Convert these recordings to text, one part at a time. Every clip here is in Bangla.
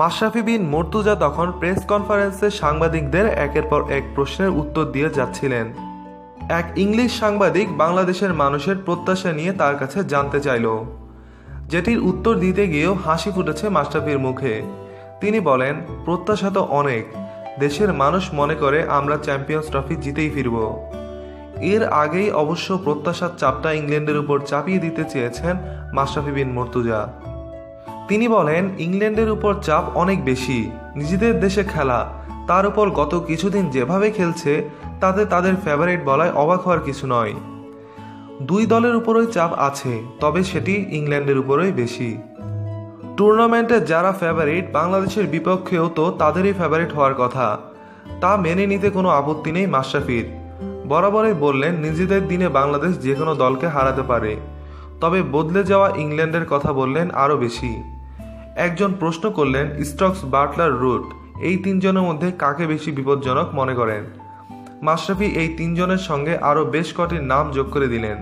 মাশরাফি বিন মর্তুজা তখন প্রেস কনফারেন্সে সাংবাদিকদের একের পর এক প্রশ্নের উত্তর দিয়ে যাচ্ছিলেন। এক ইংলিশ সাংবাদিক বাংলাদেশের মানুষের প্রত্যাশা নিয়ে তার কাছে জানতে চাইল। যেটির উত্তর দিতে গিয়েও হাসি ফুটেছে মাশরাফির মুখে। তিনি বলেন, প্রত্যাশা তো অনেক। দেশের মানুষ মনে করে আমরা চ্যাম্পিয়ন্স ট্রফি জিতেই ফিরব। এর আগেই অবশ্য প্রত্যাশার চাপটা ইংল্যান্ডের উপর চাপিয়ে দিতে চেয়েছেন মাশরাফি বিন মর্তুজা। তিনি বলেন, ইংল্যান্ডের উপর চাপ অনেক বেশি। নিজেদের দেশে খেলা। তার উপর গত কিছুদিন যেভাবে খেলছে, তাতে তাদের ফেভারিট বলায় অবাক হওয়ার কিছু নয়। দুই দলের উপরই চাপ আছে, তবে সেটি ইংল্যান্ডের উপরই বেশি। টুর্নামেন্টে যারা ফেভারিট বাংলাদেশের বিপক্ষেও তো তাদেরই ফেভারিট হওয়ার কথা। তা মেনে নিতে কোনো আপত্তি নেই মাশরাফির। বরাবরই বললেন, নিজেদের দিনে বাংলাদেশ যে কোনো দলকে হারাতে পারে। তবে বদলে যাওয়া ইংল্যান্ডের কথা বললেন আরও বেশি। একজন প্রশ্ন করলেন, স্টকস, বাটলার, রুট, এই তিনজনের মধ্যে কাকে বেশি বিপজ্জনক মনে করেন? মাশরাফি এই তিনজনের সঙ্গে আরও বেশ কটি নাম যোগ করে দিলেন।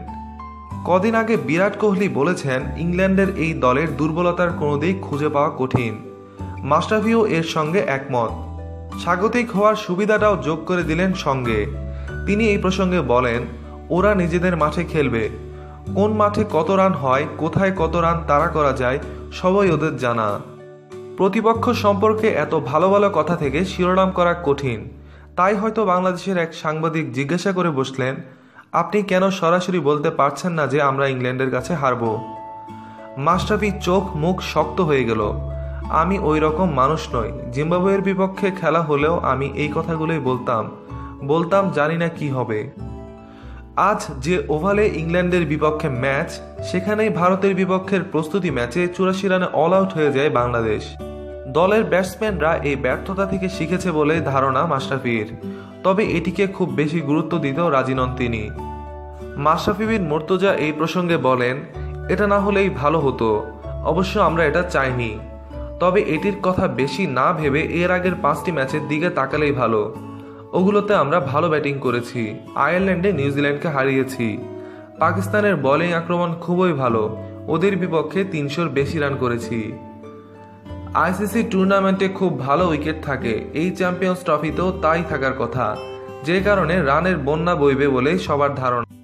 কদিন আগে বিরাট কোহলি বলেছেন, ইংল্যান্ডের এই দলের দুর্বলতার কোনো দিক খুঁজে পাওয়া কঠিন। মাশরাফিও এর সঙ্গে একমত। স্বাগতিক হওয়ার সুবিধাটাও যোগ করে দিলেন সঙ্গে। তিনি এই প্রসঙ্গে বলেন, ওরা নিজেদের মাঠে খেলবে। কোন মাঠে কত রান হয়, কোথায় কত রান তাড়া করা যায় সবই ওদের জানা। প্রতিপক্ষ সম্পর্কে এত ভালো ভালো কথা থেকে শিরোনাম করা কঠিন। তাই হয়তো বাংলাদেশের এক সাংবাদিক জিজ্ঞাসা করে বসলেন, আপনি কেন সরাসরি বলতে পারছেন না যে আমরা ইংল্যান্ডের কাছে হারব? মাস্টাফি চোখ মুখ শক্ত হয়ে গেল। আমি ওই রকম মানুষ নই। জিম্বাবুয়ের বিপক্ষে খেলা হলেও আমি এই কথাগুলোই বলতাম। বলতাম জানি না কি হবে। আজ যে ওভালে ইংল্যান্ডের বিপক্ষে ম্যাচ, সেখানেই ভারতের বিপক্ষের প্রস্তুতি ম্যাচে চুরাশি রানে অল আউট হয়ে যায় বাংলাদেশ। দলের ব্যাটসম্যানরা এই ব্যর্থতা থেকে শিখেছে বলে ধারণা মাশরাফির। তবে এটিকে খুব বেশি গুরুত্ব দিতেও রাজি নন তিনি। মাশরাফি বিন মর্তুজা এই প্রসঙ্গে বলেন, এটা না হলেই ভালো হতো। অবশ্য আমরা এটা চাইনি। তবে এটির কথা বেশি না ভেবে এর আগের পাঁচটি ম্যাচের দিকে তাকালেই ভালো। ওগুলোতে আমরা ভালো ব্যাটিং করেছি। আয়ারল্যান্ডে নিউজিল্যান্ডকে হারিয়েছি। পাকিস্তানের বলিং আক্রমণ খুবই ভালো। ওদের বিপক্ষে তিনশোর বেশি রান করেছি। আইসিসি টুর্নামেন্টে খুব ভালো উইকেট থাকে। এই চ্যাম্পিয়ন্স ট্রফিতেও তাই থাকার কথা। যে কারণে রানের বন্যা বইবে বলেই সবার ধারণা।